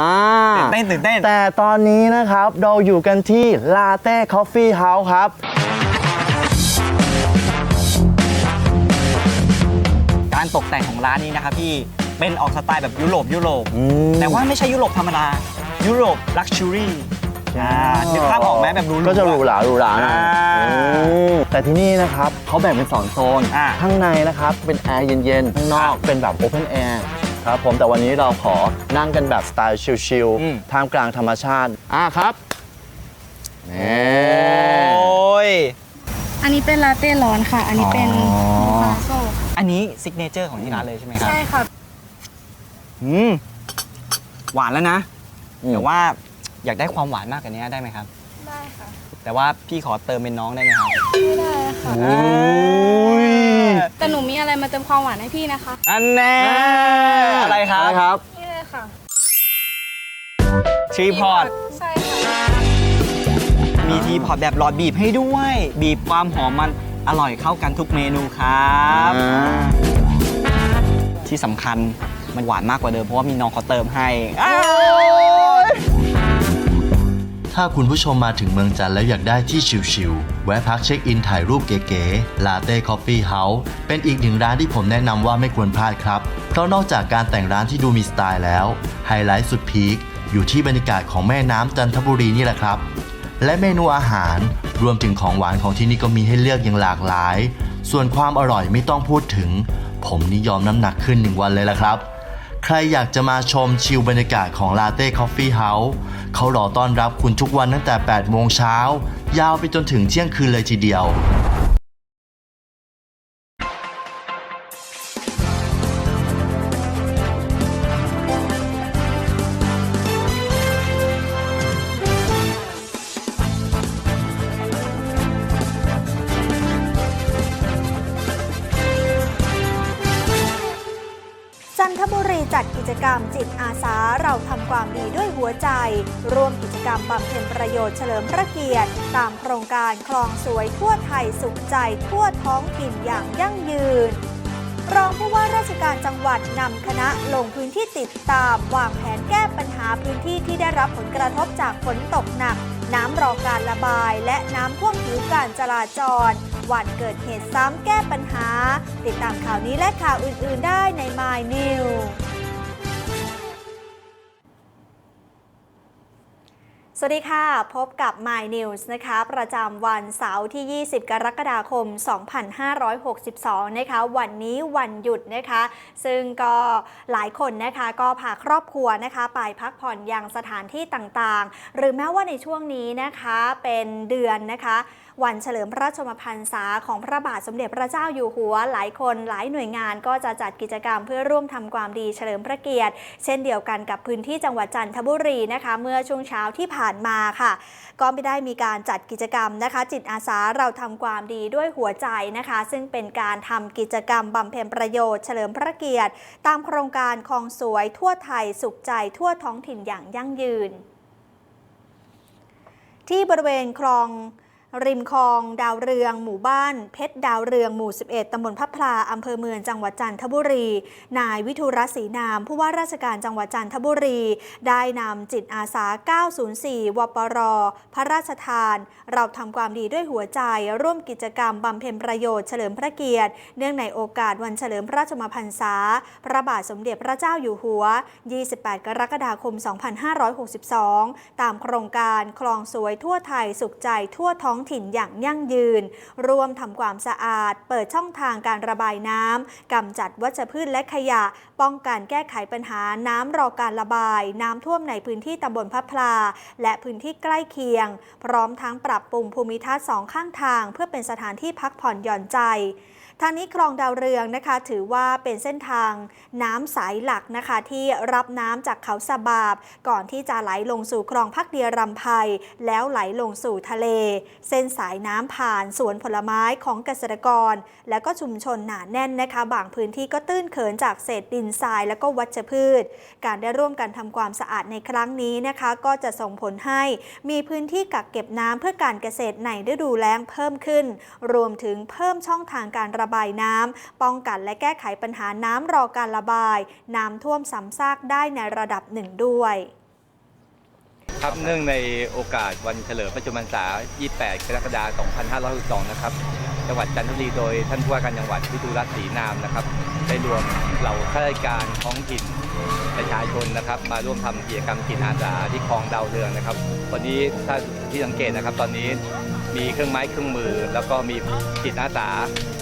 อ่าตื่นเต้นตื่นเต้นแต่ตอนนี้นะครับเราอยู่กันที่ลาเต้คอฟฟี่เฮาส์ครับ การตกแต่งของร้านนี้นะครับพี่เป็นออกสไตล์แบบยุโรปยุโรป อืม แต่ว่าไม่ใช่ยุโรปธรรมดา ยุโรปลักชัวรี่อ่านึกภาพออกไหมแบบหรูๆก็จะหรูหราหรูหราหน่อยอ่าอืมแต่ที่นี่นะครับเขาแบ่งเป็น2โซน อ่าข้างในนะครับเป็นแอร์เย็นๆ ข้างนอกเป็นแบบโอเพนแอร์ ครับผมแต่วันนี้เราขอนั่งกันแบบสไตล์ชิลอืม ๆท่ามกลางธรรมชาติอ่าครับนี่โอ้ย อันนี้เป็นลาเต้ร้อนค่ะ อันนี้เป็นอ๋อคาโซ่อันนี้ซิกเนเจอร์ของที่ร้านเลยใช่ไหมครับใช่ค่ะ อืมหวานแล้วนะอืมแต่ว่าอยากได้ความหวานมากกว่านี้ได้ไหมครับ ได้ค่ะ แต่ว่าพี่ขอเติมเป็นน้องได้ไหมครับ ไม่ได้ค่ะ โอ้ย เติมความหวานให้พี่นะคะ อันแน่อะไรครับอะไรครับ นี่เลยค่ะชีพอตใช่ค่ะ มีทีพอตแบบหลอดบีบให้ด้วย บีบความหอมมันอร่อยเข้ากันทุกเมนูครับอ่าที่สำคัญมันหวานมากกว่าเดิมเพราะว่ามีน้องเขาเติมให้อ้าว ถ้าคุณผู้ชมมาถึงเมืองจันทร์แล้วอยากได้ที่ชิลๆ แวะพักเช็คอินถ่ายรูปเก๋ๆ Latte Coffee House เป็นอีกหนึ่งร้านที่ผมแนะนำว่าไม่ควรพลาดครับ เพราะนอกจากการแต่งร้านที่ดูมีสไตล์แล้ว ไฮไลท์สุดพีคอยู่ที่บรรยากาศของแม่น้ำจันทบุรีนี่แหละครับ และเมนูอาหารรวมถึงของหวานของที่นี่ก็มีให้เลือกอย่างหลากหลาย ส่วนความอร่อยไม่ต้องพูดถึง ผมนี่ยอมน้ำหนักขึ้นหนึ่งวันเลยละครับ ใครอยากจะมาชมชิลบรรยากาศของ Latte Coffee House เขารอต้อนรับคุณทุกวันตั้งแต่ 8 โมงเช้า ยาวไปจนถึงเที่ยงคืนเลยทีเดียว ร่วมกิจกรรมบำเพ็ญประโยชน์เฉลิมพระเกียรติ ตามโครงการคลองสวยทั่วไทยสุขใจทั่วท้องถิ่นอย่างยั่งยืนรองผู้ว่าราชการจังหวัดนำคณะลงพื้นที่ติดตาม วางแผนแก้ปัญหาพื้นที่ที่ได้รับผลกระทบจากฝนตกหนัก น้ำรอการระบาย และน้ำท่วมผิวการจราจร วันเกิดเหตุซ้ำแก้ปัญหา ติดตามข่าวนี้และข่าวอื่น ๆ ได้ใน My New สวัสดีค่ะ พบกับ My News นะคะ ประจำวันเสาร์ที่ 20 กรกฎาคม 2562 นะคะ วันนี้วันหยุดนะคะ ซึ่งก็หลายคนนะคะก็พาครอบครัวนะคะไปพักผ่อนอยังสถานที่ต่างๆ หรือแม้ว่าในช่วงนี้นะคะเป็นเดือนนะคะวันเฉลิมพระชมพรรษาของพระบาทสมเด็จพระเจ้าอยู่หัว หลายคนหลายหน่วยงานก็จะจัดกิจกรรมเพื่อร่วมทำความดีเฉลิมพระเกียรติ เช่นเดียวกันกับพื้นที่จังหวัดจันทบุรีนะคะ เมื่อช่วงเช้าที่ผ่านมาค่ะ ก็ไม่ได้มีการจัดกิจกรรมนะคะ จิตอาสาเราทำความดีด้วยหัวใจนะคะ ซึ่งเป็นการทำกิจกรรมบำเพ็ญประโยชน์เฉลิมพระเกียรติ ตามโครงการคลองสวยทั่วไทยสุขใจทั่วท้องถิ่นอย่างยั่งยืน ที่บริเวณคลอง ริมคลองดาวเรือง หมู่บ้าน เพชรดาวเรืองหมู่ 11 ตำบลพับพลา อำเภอเมืองจังหวัดจันทบุรี นายวิทุรศรีนาม ผู้ว่าราชการจังหวัดจันทบุรี ได้นำจิตอาสา 904 วปร พระราชทาน เราทำความดีด้วยหัวใจ ร่วมกิจกรรมบำเพ็ญประโยชน์เฉลิมพระเกียรติ เนื่องในโอกาสวันเฉลิมพระชมพรรษา พระบาทสมเด็จพระเจ้าอยู่หัว 28 กรกฎาคม 2562 ตามโครงการคลองสวยทั่วไทยสุขใจทั่วท้องถิ่นอย่างยั่งยืน ร่วมทำความสะอาด เปิดช่องทางการระบายน้ำกำจัดวัชพืชและขยะ ป้องกันแก้ไขปัญหาน้ำรอการระบาย น้ำท่วมในพื้นที่ตำบลพระพลา และพื้นที่ใกล้เคียง พร้อมทั้งปรับปรุงภูมิทัศน์สองข้างทาง เพื่อเป็นสถานที่พักผ่อนหย่อนใจ ทางนี้คลองดาวเรืองนะคะถือว่าเป็นเส้นทางน้ำสายหลักนะคะที่รับน้ำจากเขาสะบาบ ก่อนที่จะไหลลงสู่คลองพักเดียรำไพแล้วไหลลงสู่ทะเล เส้นสายน้ำผ่านสวนผลไม้ของเกษตรกร และก็ชุมชนหนาแน่นนะคะบางพื้นที่ก็ตื้นเขินจากเศษดินทรายและก็วัชพืช การได้ร่วมกันทำความสะอาดในครั้งนี้นะคะ ก็จะส่งผลให้มีพื้นที่กักเก็บน้ำเพื่อการเกษตรในฤดูแล้งเพิ่มขึ้น รวมถึงเพิ่มช่องทางการระบายน้ำ ป้องกันและแก้ไขปัญหาน้ำรอการระบาย น้ำท่วมซ้ำซากได้ในระดับหนึ่งด้วยครับเนื่องในโอกาสวันเฉลิมพระชนมพรรษา 28 กรกฎาคม 2562 นะครับ จังหวัดจันทบุรีโดยท่านผู้ว่าการจังหวัดวิทูรัตน์ศรีนามนะครับ ได้รวมเหล่าข้าราชการท้องถิ่นประชาชนนะครับ มาร่วมทำกิจกรรมจิตอาสาที่คลองดาวเรืองนะครับ วันนี้ถ้าที่สังเกตนะครับ ตอนนี้มีเครื่องไม้เครื่องมือ แล้วก็มีจิตอาสา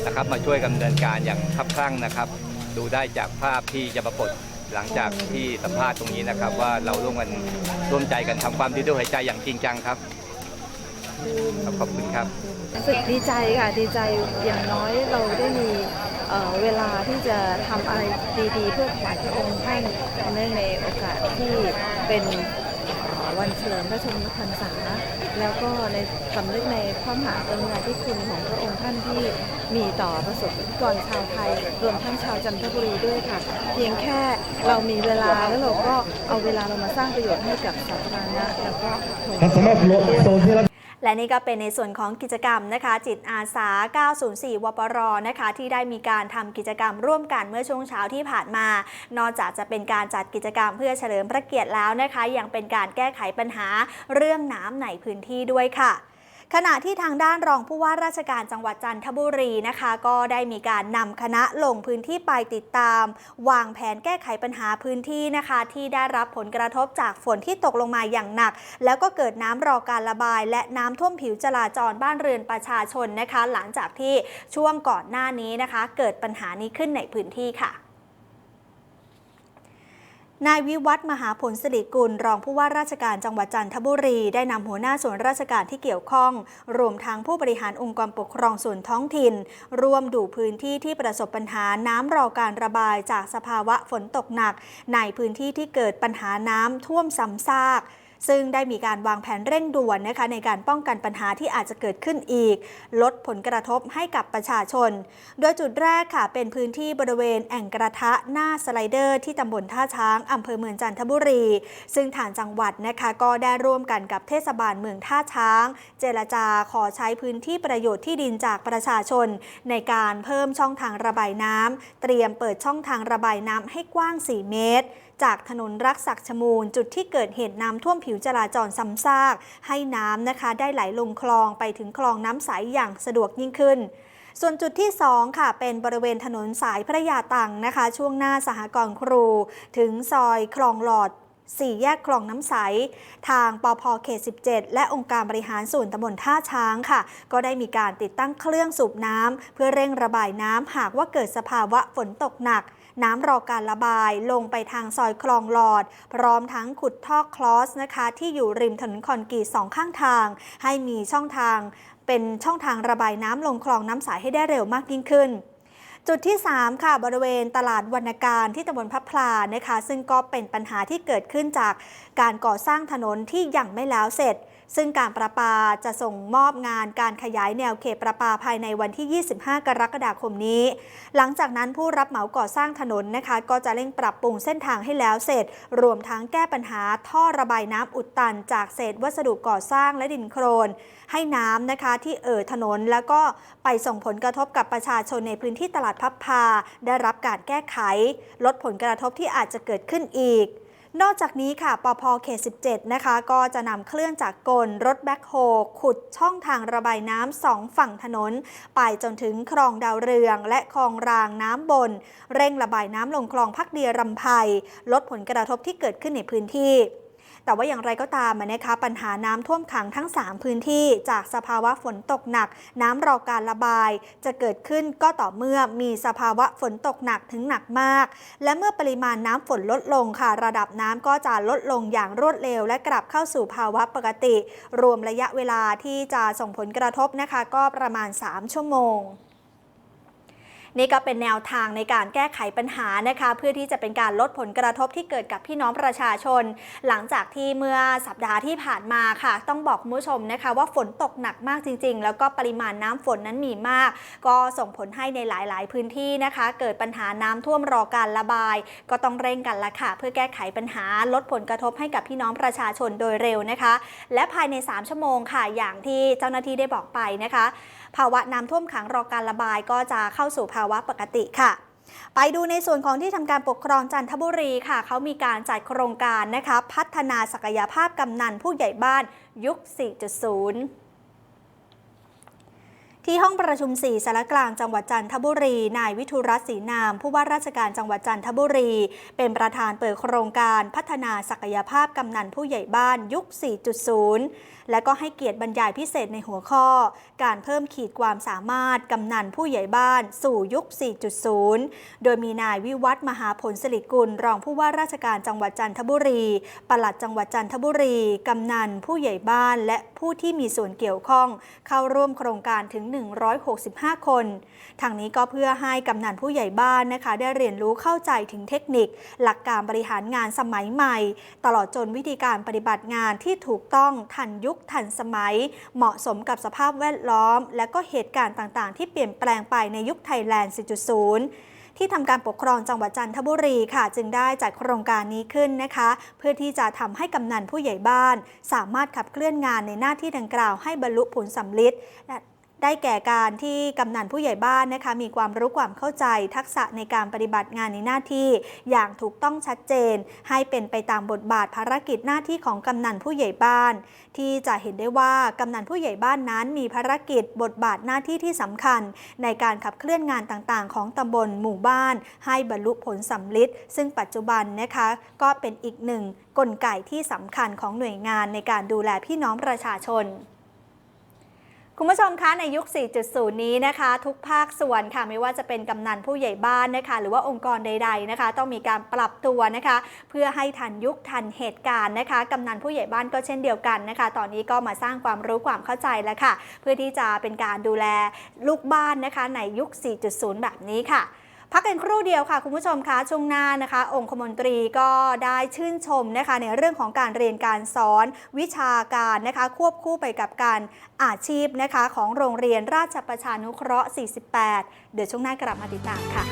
นะครับ มาช่วยดำเนินการอย่างคับคลั่งนะครับ ดูได้จากภาพที่จะปรากฏหลังจากที่สัมภาษณ์ตรงนี้นะครับ ว่าเราร่วมกันร่วมใจกันทำความดีด้วยหัวใจอย่างจริงจังครับ ครับขอบคุณครับรู้สึกดีใจค่ะดีใจอย่างน้อยเราได้มีเอ่อเวลาที่จะทำอะไรดีๆ เพื่อถวายพระองค์ท่านเนื่องในโอกาสที่เป็นเอ่อวันเฉลิมพระชนมพรรษา แล้วก็ในสำนึกในพระมหากรุณาธิคุณของพระองค์ท่านที่มีต่อประสบนิกรชาวไทย รวมทั้งชาวจันทบุรีด้วยค่ะ เพียงแค่เรามีเวลาแล้วเราก็เอาเวลาเรามาสร้างประโยชน์ให้กับสาธารณะแล้วก็ถวายครับสำหรับโซนที่รับ และนี่ก็เป็นในส่วนของกิจกรรมนะคะ จิตอาสา 904 วปรนะคะ ที่ได้มีการทำกิจกรรมร่วมกันเมื่อช่วงเช้าที่ผ่านมา นอกจากจะเป็นการจัดกิจกรรมเพื่อเฉลิมพระเกียรติแล้วนะคะ ยังเป็นการแก้ไขปัญหาเรื่องน้ำในพื้นที่ด้วยค่ะ ขณะที่ทางด้านรองผู้ว่าราชการจังหวัดจันทบุรีนะคะ ก็ได้มีการนำคณะลงพื้นที่ไปติดตาม วางแผนแก้ไขปัญหาพื้นที่นะคะ ที่ได้รับผลกระทบจากฝนที่ตกลงมาอย่างหนัก แล้วก็เกิดน้ำรอการระบาย และน้ำท่วมผิวจราจรบ้านเรือนประชาชนนะคะ หลังจากที่ช่วงก่อนหน้านี้นะคะ เกิดปัญหานี้ขึ้นในพื้นที่ค่ะ นายวิวัฒน์มหาผลสิริกุล รองผู้ว่าราชการจังหวัดจันทบุรี ได้นำหัวหน้าส่วนราชการที่เกี่ยวข้อง รวมทั้งผู้บริหารองค์กรปกครองส่วนท้องถิ่น ร่วมดูพื้นที่ที่ประสบปัญหาน้ำรอการระบายจากสภาวะฝนตกหนัก ในพื้นที่ที่เกิดปัญหาน้ำท่วมซ้ำซาก ซึ่งได้มีการวางแผนเร่งด่วนนะคะในการป้องกันปัญหาที่อาจจะเกิดขึ้นอีก ลดผลกระทบให้กับประชาชน โดยจุดแรกค่ะเป็นพื้นที่บริเวณแอ่งกระทะหน้าสไลเดอร์ ที่ตำบลท่าช้างอำเภอเมืองจันทบุรี ซึ่งฐานจังหวัดนะคะก็ได้ร่วมกันกับเทศบาลเมืองท่าช้าง เจรจาขอใช้พื้นที่ประโยชน์ที่ดินจากประชาชน ในการเพิ่มช่องทางระบายน้ำเตรียมเปิดช่องทางระบายน้ำให้กว้าง 4 เมตร จากถนนรักศักดิ์ชมูล จุดที่เกิดเหตุน้ำท่วมผิวจราจรซ้ำซาก ให้น้ำนะคะ ได้ไหลลงคลองไปถึงคลองน้ำใสอย่างสะดวกยิ่งขึ้นส่วนจุดที่ 2 ค่ะ เป็นบริเวณถนนสายพระยาตังนะคะ ช่วงหน้าสหกรณ์ครู ถึงซอยคลองหลอดสี่แยกคลองน้ำใส ทางปพเขต 17 และองค์การบริหารส่วนตำบลท่าช้างค่ะ ก็ได้มีการติดตั้งเครื่องสูบน้ำเพื่อเร่งระบายน้ำหากว่าเกิดสภาวะฝนตกหนัก น้ำรอการระบายลงไปทางซอยคลองหลอด พร้อมทั้งขุดท่อคลอสนะคะ ที่อยู่ริมถนนคอนกรีตสองข้างทาง ให้มีช่องทางเป็นช่องทางระบายน้ำลงคลองน้ำใสให้ได้เร็วมากยิ่งขึ้นจุดที่ 3 ค่ะบริเวณตลาดวรรณการที่ตำบลพับพลานะคะ ซึ่งก็เป็นปัญหาที่เกิดขึ้นจากการก่อสร้างถนนที่ยังไม่แล้วเสร็จ ซึ่งการประปาจะส่งมอบงานการขยายแนวเขตประปาภายในวันที่ 25 กรกฎาคมนี้ หลังจากนั้นผู้รับเหมาก่อสร้างถนนนะคะ ก็จะเร่งปรับปรุงเส้นทางให้แล้วเสร็จ รวมทั้งแก้ปัญหาท่อระบายน้ำอุดตัน จากเศษวัสดุก่อสร้างและดินโครน ให้น้ำนะคะที่เอ่อถนนแล้วก็ไปส่งผลกระทบกับประชาชนในพื้นที่ตลาดพับพา ได้รับการแก้ไข ลดผลกระทบที่อาจจะเกิดขึ้นอีก นอกจากนี้ค่ะ ปพเขต 17 นะคะ ก็จะนำเครื่องจากรกลรถแบ็คโฮขุดช่องทางระบายน้ำสองฝั่งถนน ไปจนถึงคลองดาวเรือง และคลองรางน้ำบน เร่งระบายน้ำลงคลองพักเดียรำไพลดผลกระทบที่เกิดขึ้นในพื้นที่ แต่ว่าอย่างไรก็ตามนะคะปัญหาน้ำท่วมขังทั้ง 3 พื้นที่จากสภาวะฝนตกหนัก น้ำรอการระบาย จะเกิดขึ้นก็ต่อเมื่อมีสภาวะฝนตกหนักถึงหนักมาก และเมื่อปริมาณน้ำฝนลดลงค่ะ ระดับน้ำก็จะลดลงอย่างรวดเร็ว และกลับเข้าสู่ภาวะปกติ รวมระยะเวลาที่จะส่งผลกระทบนะคะ ก็ประมาณ 3 ชั่วโมง นี่ก็เป็นแนวทางในการแก้ไขปัญหานะคะ เพื่อที่จะเป็นการลดผลกระทบที่เกิดกับพี่น้องประชาชน หลังจากที่เมื่อสัปดาห์ที่ผ่านมาค่ะ ต้องบอกคุณผู้ชมนะคะ ว่าฝนตกหนักมากจริง ๆ แล้วก็ปริมาณน้ำฝนนั้นมีมาก ก็ส่งผลให้ในหลาย ๆ พื้นที่นะคะ เกิดปัญหาน้ำท่วมรอการระบาย ก็ต้องเร่งกันละค่ะ เพื่อแก้ไขปัญหาลดผลกระทบให้กับพี่น้องประชาชนโดยเร็วนะคะ และภายใน 3 ชั่วโมงค่ะอย่างที่เจ้าหน้าที่ได้บอกไปนะคะ ภาวะน้ำท่วมขังรอการระบายก็จะเข้าสู่ภาวะปกติค่ะไปดูในส่วนของที่ทำการปกครองจันทบุรีค่ะ เขามีการจัดโครงการนะคะ พัฒนาศักยภาพกำนันผู้ใหญ่บ้านยุค 4.0 ที่ห้องประชุม 4สารกลางจังหวัดจันทบุรี นายวิทุรัตน์ศรีนาม ผู้ว่าราชการจังหวัดจันทบุรี เป็นประธานเปิดโครงการพัฒนาศักยภาพกำนันผู้ใหญ่บ้านยุค 4.0 และก็ให้เกียรติบรรยายพิเศษในหัวข้อ การเพิ่มขีดความสามารถกำนันผู้ใหญ่บ้านสู่ยุค 4.0 โดยมีนายวิวัฒมหาผลสิริกุล รองผู้ว่าราชการจังหวัดจันทบุรี ปลัดจังหวัดจันทบุรี กำนันผู้ใหญ่บ้าน และผู้ที่มีส่วนเกี่ยวข้อง เข้าร่วมโครงการถึง165 คน ทางนี้ก็เพื่อให้กำนันผู้ใหญ่บ้านนะคะ ได้เรียนรู้เข้าใจถึงเทคนิค หลักการบริหารงานสมัยใหม่ ตลอดจนวิธีการปฏิบัติงานที่ถูกต้องทันยุคทันสมัย เหมาะสมกับสภาพแวดล้อม และก็เหตุการณ์ต่างๆ ที่เปลี่ยนแปลงไปในยุคไทยแลนด์ 4.0ที่ทำการปกครองจังหวัดจันทบุรีค่ะ จึงได้จัดโครงการนี้ขึ้นนะคะ เพื่อที่จะทำให้กำนันผู้ใหญ่บ้าน สามารถขับเคลื่อนงานในหน้าที่ดังกล่าวให้บรรลุผลสำลิดและ ได้แก่การที่กำนันผู้ใหญ่บ้านนะคะมีความรู้ความเข้าใจทักษะในการปฏิบัติงานในหน้าที่อย่างถูกต้องชัดเจน ให้เป็นไปตามบทบาทภารกิจหน้าที่ของกำนันผู้ใหญ่บ้าน ที่จะเห็นได้ว่ากำนันผู้ใหญ่บ้านนั้นมีภารกิจบทบาทหน้าที่ที่สำคัญ ในการขับเคลื่อนงานต่างๆ ของตำบลหมู่บ้าน ให้บรรลุผลสำลิดซึ่งปัจจุบันนะคะก็เป็นอีกหนึ่งกลไกที่สำคัญของหน่วยงานในการดูแลพี่น้องประชาชน คุณผู้ชมคะในยุค 4.0 นี้นะคะ ทุกภาคส่วนค่ะไม่ว่าจะเป็นกำนันผู้ใหญ่บ้านนะคะ หรือว่าองค์กรใด ๆนะคะ ต้องมีการปรับตัวนะคะ เพื่อให้ทันยุคทันเหตุการณ์นะคะกำนันผู้ใหญ่บ้านก็เช่นเดียวกันนะคะ ตอนนี้ก็มาสร้างความรู้ความเข้าใจแล้วค่ะ เพื่อที่จะเป็นการดูแลลูกบ้านนะคะ ในยุค 4.0 แบบนี้ค่ะ พักกันครู่เดียวค่ะ คุณผู้ชมคะช่วงหน้านะคะ องคมนตรีก็ได้ชื่นชมนะคะ ในเรื่องของการเรียนการสอนวิชาการนะคะ ควบคู่ไปกับการอาชีพนะคะ ของโรงเรียนราชประชานุเคราะห์ 48 เดี๋ยวช่วงหน้ากลับมาติดตามค่ะ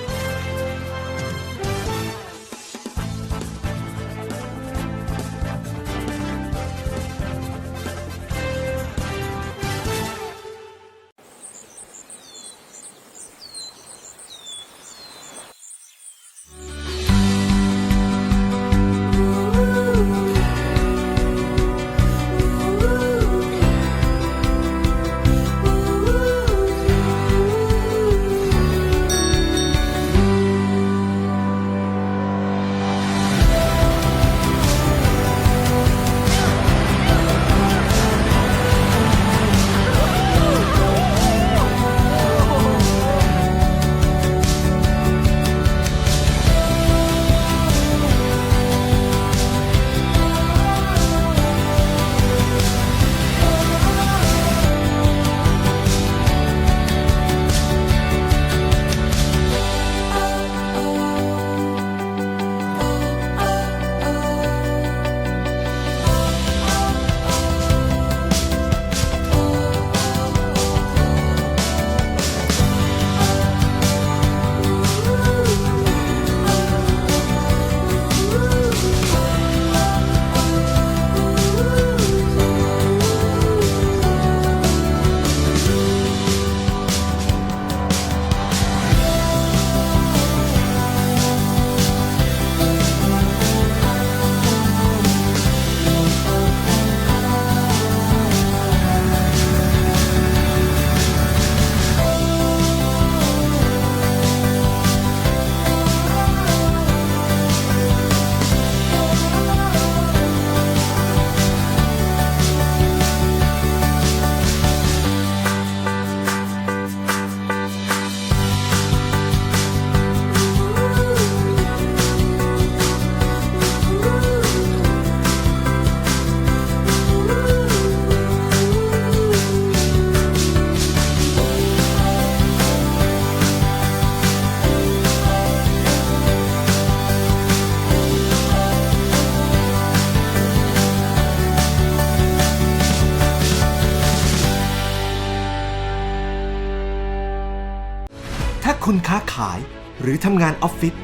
คุณค้าขาย หรือทำงานออฟฟิศ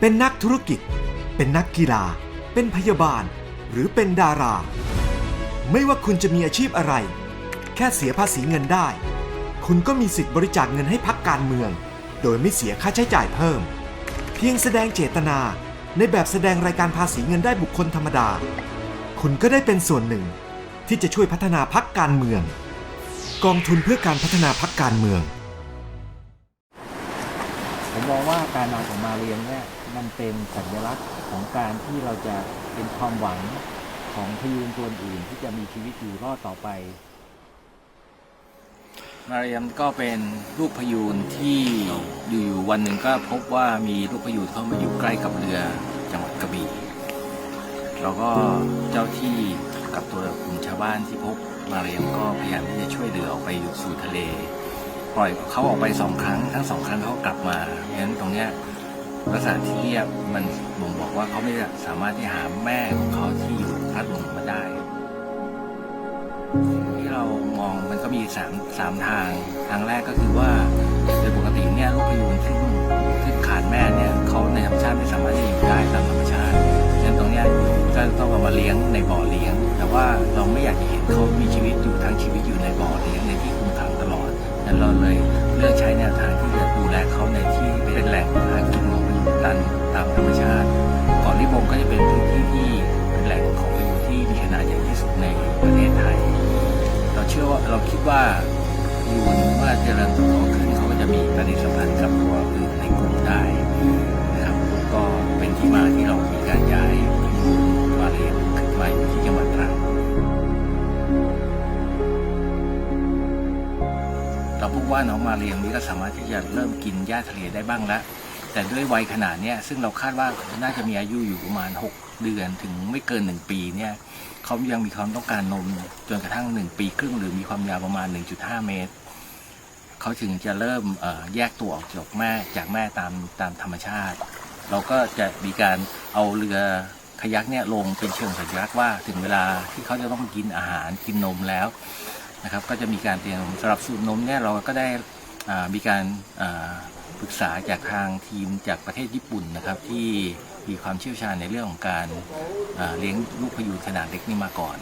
เป็นนักธุรกิจ เป็นนักกีฬา เป็นพยาบาล หรือเป็นดารา ไม่ว่าคุณจะมีอาชีพอะไร แค่เสียภาษีเงินได้ คุณก็มีสิทธิ์บริจาคเงินให้พักการเมือง โดยไม่เสียค่าใช้จ่ายเพิ่ม เพียงแสดงเจตนาในแบบแสดงรายการภาษีเงินได้บุคคลธรรมดา คุณก็ได้เป็นส่วนหนึ่ง ที่จะช่วยพัฒนาพักการเมือง กองทุนเพื่อการพัฒนาพักการเมือง ผมมองว่าการนำของมาเรียงเนี่ยมันเป็นสัญลักษณ์ของการที่เราจะเป็นความหวังของพยูนตัวอื่นที่จะมีชีวิตอยู่รอดต่อไป มาเรียมก็เป็นลูกพยูนที่อยู่ๆวันหนึ่งก็พบว่ามีลูกพยูนเข้ามาอยู่ใกล้กับเรือจังหวัดกระบี่เราก็เจ้าที่กับตัวกลุ่มชาวบ้านที่พบมาเรียมก็พยายามที่จะช่วยเรือออกไปอยู่สู่ทะเล ปล่อยเขาออกไปสองครั้ง ทั้งสองครั้งเขากลับมาเพราะฉะนั้นตรงเนี้ยลักษณะที่เรียบมันบ่งบอกว่าเขาไม่สามารถที่หาแม่ของเขาที่อยู่พลัดหลงมาได้ที่เรามองมันก็มีสามสามทางทางแรกก็คือว่าโดยปกติเนี่ยลูกพยูนที่ที่ขาดแม่เนี่ยเขาในธรรมชาติไม่สามารถที่จะอยู่ได้ตามธรรมชาติฉะนั้นตรงเนี้ยก็ต้องเอามาเลี้ยงในบ่อเลี้ยง แต่ว่าเราไม่อยากเห็นเขามีชีวิตอยู่ทั้งชีวิตอยู่ในบ่อเลี้ยงในที่ นั้นเราเลยเลือกใช้แนวทางที่จะดูแลเขาในที่เป็นแหล่งหากินของพยูนตันตามธรรมชาติเกาะลิบงก็จะเป็นพื้นที่ที่เป็นแหล่งของพยูนที่มีขนาดใหญ่ที่สุดในประเทศไทย เราเชื่อว่าเราคิดว่ายูนเมื่อเจริญเติบโตขึ้นเขาก็จะมีปฏิสัมพันธ์กับตัวอื่นในกลุ่มได้นะครับก็เป็นที่มาที่เรามีการย้าย ว่า น้องมาเรียงนี้ก็สามารถที่จะเริ่มกินหญ้าทะเลได้บ้างแล้วแต่ด้วยวัยขนาดนี้ซึ่งเราคาดว่าน่าจะมีอายุอยู่ประมาณ 6 เดือนถึงไม่เกิน 1 ปีเนี่ยเขายังมีความต้องการนมจนกระทั่ง 1 ปีครึ่งหรือมีความยาวประมาณ 1.5 เมตรเขาถึงจะเริ่มแยกตัวออกจากแม่จากแม่ตามตามธรรมชาติ เราก็จะมีการเอาเรือขยักเนี่ยลงเป็นเชิงสัญลักษณ์ว่าถึงเวลาที่เขาจะต้องกินอาหารกินนมแล้ว นะครับก็จะมีการเตรียมสำหรับสูตรนมเนี่ยเราก็ได้มีการปรึกษาจากทางทีมจากประเทศญี่ปุ่นนะครับที่มีความเชี่ยวชาญในเรื่องของการอ่าเลี้ยงลูกพยูนขนาดเล็กนี่มาก่อน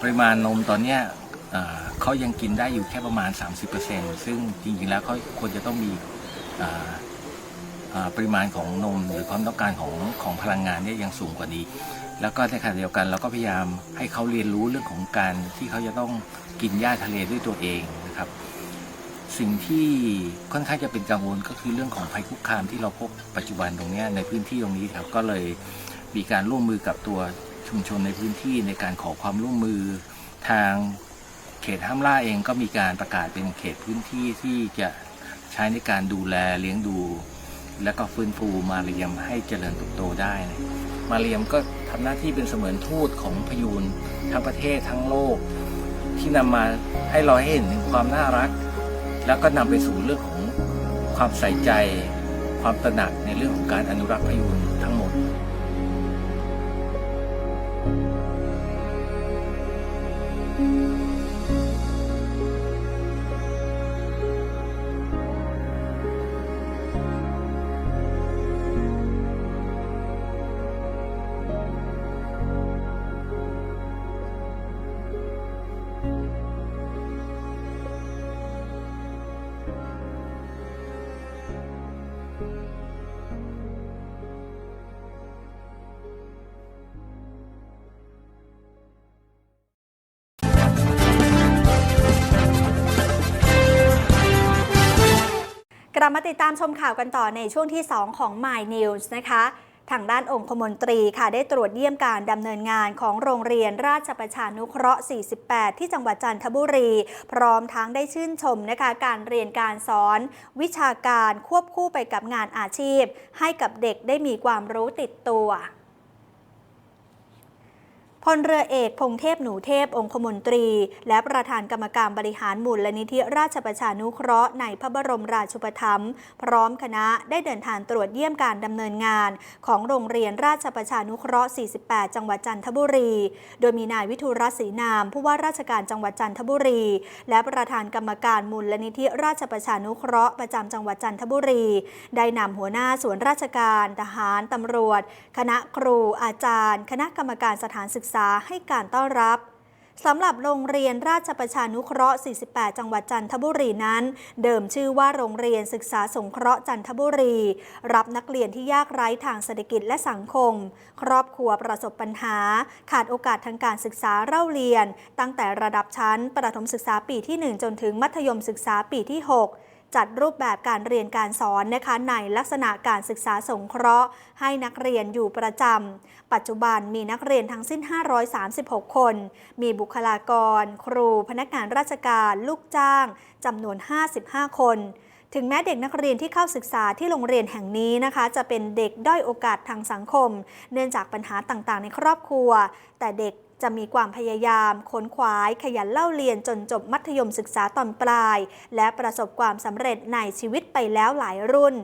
ปริมาณนมตอนเนี้ยเขายังกินได้อยู่แค่ประมาณ 30%ซึ่งจริงๆแล้วเขาควรจะต้องมีปริมาณของนมหรือความต้องการของของพลังงานเนี่ยยังสูงกว่านี้ แล้วก็ในขณะเดียวกันเราก็พยายามให้เขาเรียนรู้เรื่องของการที่เขาจะต้องกินหญ้าทะเลด้วยตัวเองนะครับ สิ่งที่ค่อนข้างจะเป็นกังวลก็คือเรื่องของภัยคุกคามที่เราพบปัจจุบันตรงนี้ในพื้นที่ตรงนี้ครับก็เลยมีการร่วมมือกับตัวชุมชนในพื้นที่ในการขอความร่วมมือทางเขตห้ามล่าเองก็มีการประกาศเป็นเขตพื้นที่ที่จะใช้ในการดูแลเลี้ยงดู และก็ฟื้นฟูมาเรียมให้เจริญเติบโตได้นะ มาเรียมก็ทำหน้าที่เป็นเสมือนทูตของพยูนทั้งประเทศทั้งโลก ที่นำมาให้เราให้เห็นถึงความน่ารัก แล้วก็นำไปสู่เรื่องของความใส่ใจ ความตระหนักในเรื่องของการอนุรักษ์พยูน ลับมาติดตามชมข่าวกันต่อในช่วงที่ 2 ของ My News นะคะ ทางด้านองคมนตรีค่ะได้ตรวจเยี่ยมการดำเนินงานของโรงเรียนราชประชานุเคราะห์ 48 ที่จังหวัดจันทบุรี พร้อมทั้งได้ชื่นชมนะคะ การเรียนการสอน วิชาการควบคู่ไปกับงานอาชีพ ให้กับเด็กได้มีความรู้ติดตัว พลเรือเอกพงเทพหนูเทพองคมนตรี และประธานกรรมการบริหารมูลลนิธิราชประชานุเคราะห์ในพระบรมราชูปถัมภ์พร้อมคณะได้เดินทางตรวจเยี่ยมการดำเนินงาน ของโรงเรียนราชประชานุเคราะห์ 48 จังหวัดจันทบุรี โดยมีนายวิทูลรัศรีนาม ผู้ว่าราชการจังหวัดจันทบุรี และประธานกรรมการมูลลนิธิราชประชานุเคราะห์ประจำจังหวัดจันทบุรี ได้นำหัวหน้าส่วนราชการ ทหารตำรวจ คณะครูอาจารย์ คณะกรรมการสถานศึกษาให้การต้อนรับสำหรับโรงเรียนราชประชานุเคราะห์ 48 จังหวัดจันทบุรีนั้น เดิมชื่อว่าโรงเรียนศึกษาสงเคราะห์จันทบุรี รับนักเรียนที่ยากไร้ทางเศรษฐกิจและสังคม ครอบครัวประสบปัญหา ขาดโอกาสทางการศึกษาเล่าเรียน ตั้งแต่ระดับชั้น ประถมศึกษาปีที่ 1 จนถึงมัธยมศึกษาปีที่ 6 จัดรูปแบบการเรียนการสอนนะคะในลักษณะการศึกษาสงเคราะห์ ให้นักเรียนอยู่ประจำ ปัจจุบันมีนักเรียนทั้งสิ้น 536 คน มีบุคลากร ครู พนักงานราชการ ลูกจ้างจำนวน 55 คนถึงแม้เด็กนักเรียนที่เข้าศึกษาที่โรงเรียนแห่งนี้นะคะ จะเป็นเด็กด้อยโอกาสทางสังคม เนื่องจากปัญหาต่างๆ ในครอบครัว แต่เด็ก จะมีความพยายามค้นขวายขยันเล่าเรียนจนจบมัธยมศึกษาตอนปลาย และประสบความสำเร็จในชีวิตไปแล้วหลายรุ่น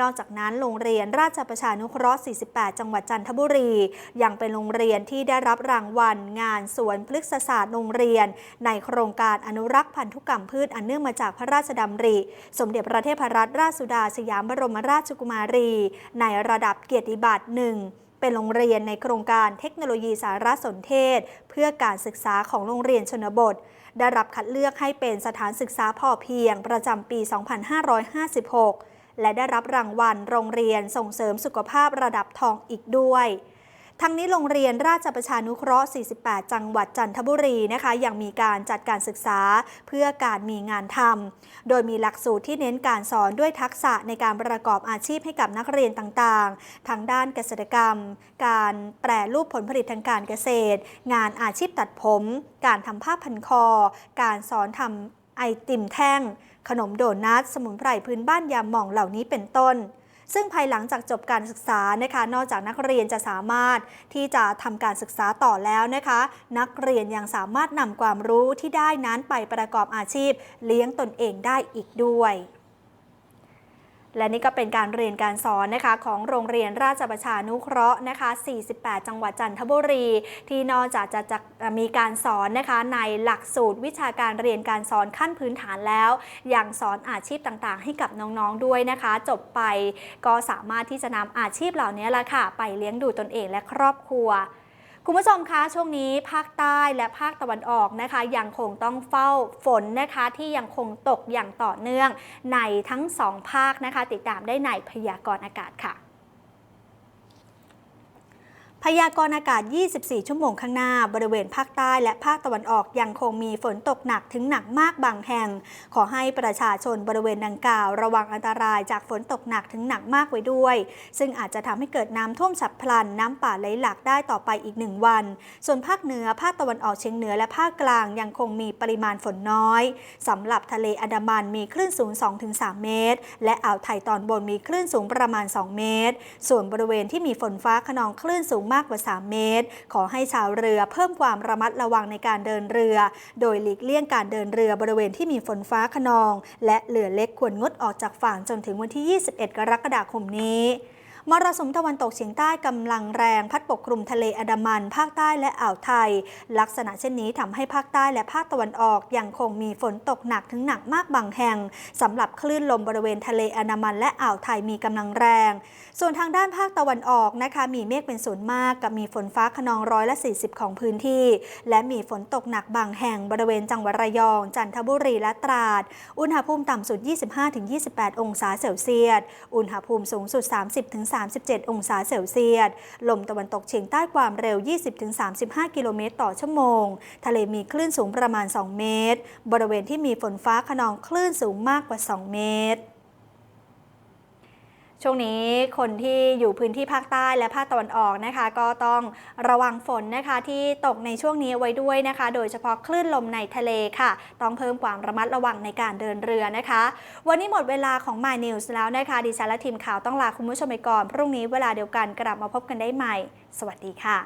นอกจากนั้นโรงเรียนราชประชานุเคราะห์ 48 จังหวัดจันทบุรี ยังเป็นโรงเรียนที่ได้รับรางวัล งานสวนพฤกษศาสตร์โรงเรียน ในโครงการอนุรักษ์พันธุกรรมพืชอันเนื่องมาจากพระราชดำริ สมเด็จพระเทพรัตนราชสุดาสยามบรมราชกุมารี ในระดับเกียรติบัตรหนึ่ง เป็นโรงเรียนในโครงการเทคโนโลยีสารสนเทศ เพื่อการศึกษาของโรงเรียนชนบท ได้รับคัดเลือกให้เป็นสถานศึกษาพอเพียงประจำปี 2556 และได้รับรางวัลโรงเรียนส่งเสริมสุขภาพระดับทองอีกด้วย ทั้งนี้โรงเรียนราชประชานุเคราะห์ 48 จังหวัดจันทบุรีนะคะ ยังมีการจัดการศึกษาเพื่อการมีงานทำ โดยมีหลักสูตรที่เน้นการสอนด้วยทักษะในการประกอบอาชีพให้กับนักเรียนต่างๆทั้งด้านเกษตรกรรม การแปรรูปผลผลิตทางการเกษตร งานอาชีพตัดผม การทำผ้าพันคอ การสอนทำไอติมแท่ง ขนมโดนัท สมุนไพรพื้นบ้านยามหม่องเหล่านี้เป็นต้น ซึ่งภายหลังจากจบการศึกษานะคะ นอกจากนักเรียนจะสามารถที่จะทำการศึกษาต่อแล้วนะคะ นักเรียนยังสามารถนำความรู้ที่ได้นั้นไปประกอบอาชีพ เลี้ยงตนเองได้อีกด้วย และนี่ก็เป็นการเรียนการสอนนะคะของโรงเรียนราชประชานุเคราะห์นะคะ 48 จังหวัดจันทบุรี ที่นอกจากจะจะมีการสอนนะคะในหลักสูตรวิชาการเรียนการสอนขั้นพื้นฐานแล้ว ยังสอนอาชีพต่างๆ ให้กับน้องๆด้วยนะคะ จบไปก็สามารถที่จะนำอาชีพเหล่านี้ละค่ะ ไปเลี้ยงดูตนเองและครอบครัว คุณผู้ชมคะช่วงนี้ภาคใต้และภาคตะวันออกนะคะ ยังคงต้องเฝ้าฝนนะคะที่ยังคงตกอย่างต่อเนื่องในทั้งสองภาคนะคะ ติดตามได้ในพยากรณ์อากาศค่ะ พยากรณ์อากาศ 24 ชั่วโมงข้างหน้า บริเวณภาคใต้และภาคตะวันออกยังคงมีฝนตกหนักถึงหนักมากบางแห่ง ขอให้ประชาชนบริเวณดังกล่าว ระวังอันตรายจากฝนตกหนักถึงหนักมากไว้ด้วย ซึ่งอาจจะทำให้เกิดน้ำท่วมฉับพลัน น้ำป่าไหลหลากได้ต่อไปอีกหนึ่งวัน ส่วนภาคเหนือ ภาคตะวันออกเฉียงเหนือและภาคกลางยังคงมีปริมาณฝนน้อยสำหรับทะเลอันดามันมีคลื่นสูง 2-3 เมตร และอ่าวไทยตอนบนมีคลื่นสูงประมาณ 2 เมตร ส่วนบริเวณที่มีฝนฟ้าขนองคลื่นสูงมากกว่า 3 เมตร ขอให้ชาวเรือเพิ่มความระมัดระวังในการเดินเรือ โดยหลีกเลี่ยงการเดินเรือบริเวณที่มีฝนฟ้าขนอง และเรือเล็กควรงดออกจากฝั่งจนถึงวันที่ 21 กรกฎาคมนี้ มรสุมตะวันตกเฉียงใต้กำลังแรงพัดปกคลุมทะเลอันดามัน ภาคใต้และอ่าวไทย ลักษณะเช่นนี้ทำให้ภาคใต้และภาคตะวันออกยังคงมีฝนตกหนักถึงหนักมากบางแห่งสำหรับคลื่นลมบริเวณทะเลอันดามันและอ่าวไทยมีกำลังแรง ส่วนทางด้านภาคตะวันออกนะคะมีเมฆเป็นส่วนมากกับมีฝนฟ้าขนองร้อยละ 40 ของพื้นที่ และมีฝนตกหนักบางแห่งบริเวณจังหวัดระยอง จันทบุรีและตราด อุณหภูมิต่ำสุด 25-28 องศาเซลเซียส อุณหภูมิสูงสุด37 องศาเซลเซียส ลมตะวันตกเฉียงใต้ความเร็ว 20-35 กิโลเมตรต่อชั่วโมง ทะเลมีคลื่นสูงประมาณ 2 เมตร บริเวณที่มีฝนฟ้าขนองคลื่นสูงมากกว่า 2 เมตร ช่วงนี้คนที่อยู่พื้นที่ภาคใต้และภาคตะวันออกนะคะ ก็ต้องระวังฝนนะคะที่ตกในช่วงนี้ไว้ด้วยนะคะ โดยเฉพาะคลื่นลมในทะเลค่ะ ต้องเพิ่มความระมัดระวังในการเดินเรือนะคะ วันนี้หมดเวลาของ My News แล้วนะคะ ดิฉันและทีมข่าวต้องลาคุณผู้ชมไปก่อน พรุ่งนี้เวลาเดียวกันกลับมาพบกันได้ใหม่ สวัสดีค่ะ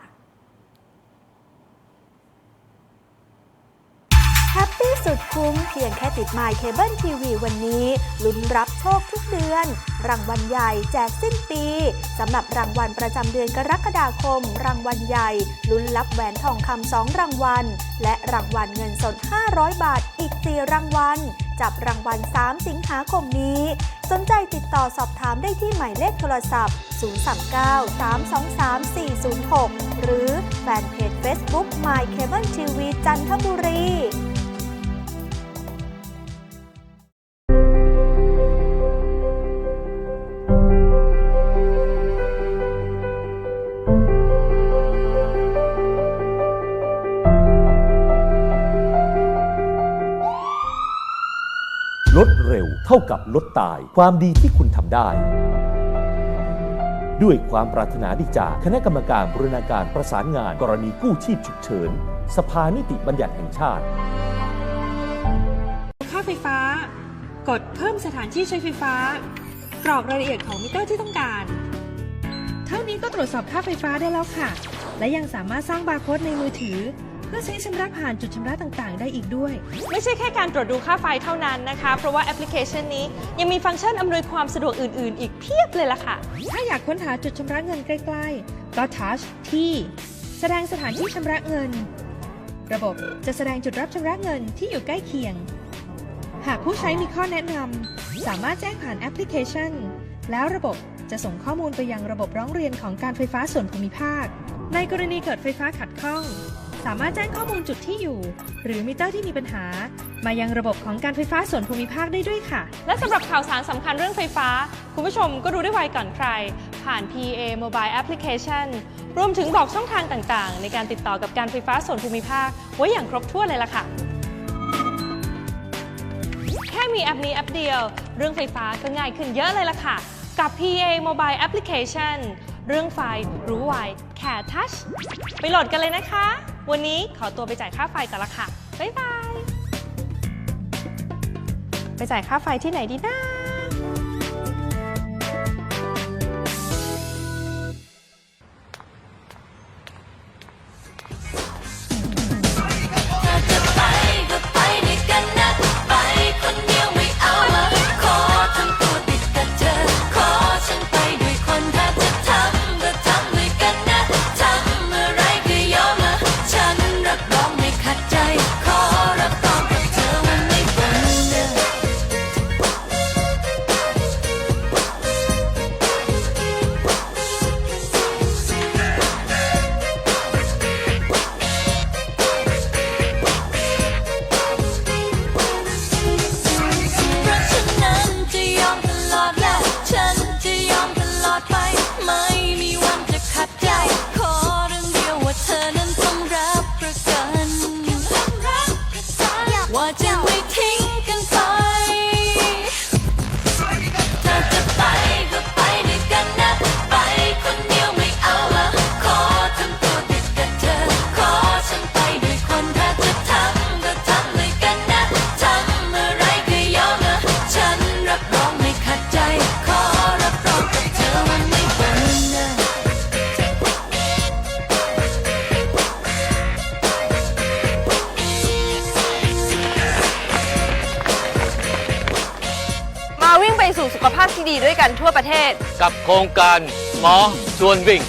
แฮปปี้สุดคุ้มเพียงแค่ติด My Cable TV วันนี้ ลุ้นรับโชคทุกเดือน รางวัลใหญ่แจกสิ้นปีสำหรับรางวัลประจำเดือนกรกฎาคม รางวัลใหญ่ ลุ้นรับแหวนทองคำสองรางวัล และรางวัลเงินสด 500 บาทอีก 4 รางวัล จับรางวัล 3 สิงหาคมนี้ สนใจติดต่อสอบถามได้ที่หมายเลขโทรศัพท์ 039 323 406 หรือแฟนเพจ Facebook My Cable TV จันทบุรีากับลดตายความดีที่คุณทำได้ ด้วยความปรารถนาดีจากคณะกรรมการบรณาการประสานงาน กรณีกู้ชีพฉุกเฉิน สภานิติบัญญัติแห่งชาติ ค่าไฟฟ้า กดเพิ่มสถานที่ใช้ไฟฟ้า กรอกรายละเอียดของมิเตอร์ที่ต้องการ เท่านี้ก็ตรวจสอบค่าไฟฟ้าได้แล้วค่ะ และยังสามารถสร้างบาร์โค้ดในมือถือ เพื่อใช้ชำระผ่านจุดชำระต่างๆ ได้อีกด้วย ไม่ใช่แค่การตรวจดูค่าไฟเท่านั้นนะคะ เพราะว่าแอปพลิเคชันนี้ยังมีฟังก์ชันอำนวยความสะดวกอื่นๆ อีกเพียบเลยล่ะค่ะ ถ้าอยากค้นหาจุดชำระเงินใกล้ๆ ก็ทัชที่ แสดงสถานที่ชำระเงิน ระบบจะแสดงจุดรับชำระเงินที่อยู่ใกล้เคียง หากผู้ใช้มีข้อแนะนำสามารถแจ้งผ่านแอปพลิเคชัน แล้วระบบจะส่งข้อมูลไปยังระบบร้องเรียนของการไฟฟ้าส่วนภูมิภาค ในกรณีเกิดไฟฟ้าขัดข้อง สามารถแจ้งข้อมูลจุดที่อยู่ หรือมิเตอร์ที่มีปัญหา มายังระบบของการไฟฟ้าส่วนภูมิภาคได้ด้วยค่ะ และสำหรับข่าวสารสำคัญเรื่องไฟฟ้า คุณผู้ชมก็รู้ได้ไวก่อนใคร ผ่าน PA Mobile Application รวมถึงบอกช่องทางต่างๆ ในการติดต่อกับการไฟฟ้าส่วนภูมิภาค ไว้อย่างครบถ้วนเลยล่ะค่ะ แค่มีแอปนี้แอปเดียว เรื่องไฟฟ้าก็ง่ายขึ้นเยอะเลยล่ะค่ะ กับ PA Mobile Application เรื่องไฟรู้ไวแค่ทัชไปโหลดกันเลยนะคะ วันนี้ขอตัวไปจ่ายค่าไฟก่อนละค่ะ บ๊ายบาย ไปจ่ายค่าไฟที่ไหนดีนะเพรา กับโครงการหมอชวนวิ่ง